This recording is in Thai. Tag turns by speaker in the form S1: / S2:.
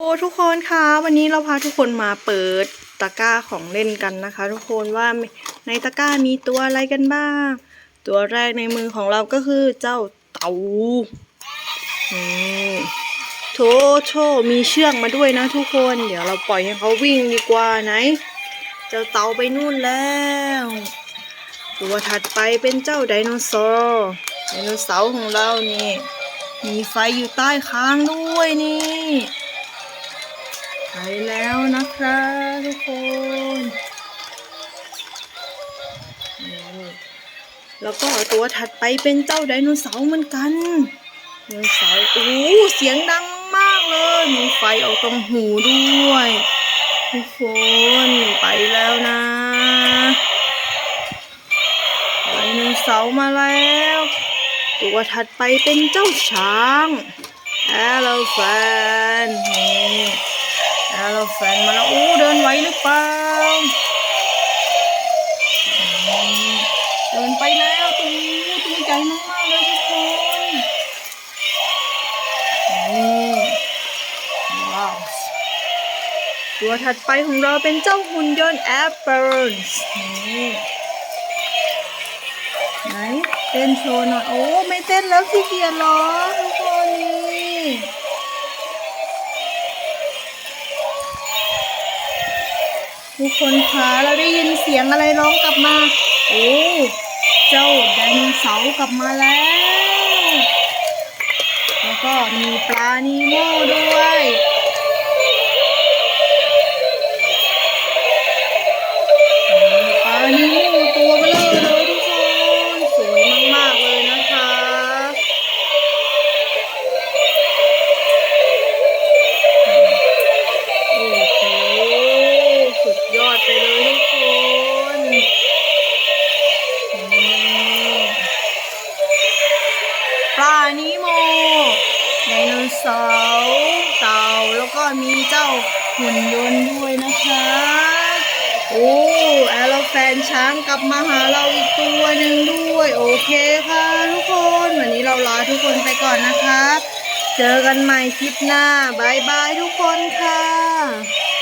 S1: โอ้ทุกคนคะวันนี้เราพาทุกคนมาเปิดตะกร้าของเล่นกันนะคะ ทุกคนว่าในตะกร้ามีตัวอะไรกันบ้าง ตัวแรกในมือของเราก็คือเจ้าเต่าโถโชมีเชือกมาด้วยนะทุกคน เดี๋ยวเราปล่อยให้เขาวิ่งดีกว่าไหน เจ้าเต่าไปนู่นแล้ว ตัวถัดไปเป็นเจ้าไดโนเสาร์ไดโนเสาร์ของเรานี่ มีไฟอยู่ใต้ค้างด้วยนี่ ไปแล้วนะครับทุกคนแล้วก็ตัวถัดไปเป็นเจ้าไดโนเสาร์เหมือนกันไดโนเสาร์โอ้เสียงดังมากเลย มีไฟออกตรงหูด้วยทุกคนไปแล้วนะไดโนเสาร์มาแล้ว ตัวถัดไปเป็นเจ้าช้างแอล แล้วเราแฟนมาแล้วโอ้เดินไหวหรือเปล่าเดินไปแล้วตัวตัวใหญ่มากๆเลยทุกคนนี่ว้าวตัวถัดไปของเราเป็นเจ้าหุ่นยนต์แอปเปิลนี่ไหนเต้นโชว์หน่อยโอ้ไม่เต้นแล้วขี้เกียจเหรอทุกคนนี่ ทุกคนคะเราได้ยินเสียงอะไรร้องกลับมา โอ้เจ้าไดโนเสาร์กลับมาแล้ว แล้วก็มีปลานีโม่ด้วย เสาเต่าแล้วก็มีเจ้าหุ่นยนต์ด้วยนะคะ โอ้แอลแฟนช้างกลับมาหาเราอีกตัวหนึ่งด้วย โอเคค่ะ ทุกคนวันนี้เราลาทุกคนไปก่อนนะคะ เจอกันใหม่คลิปหน้าบายบายทุกคนค่ะ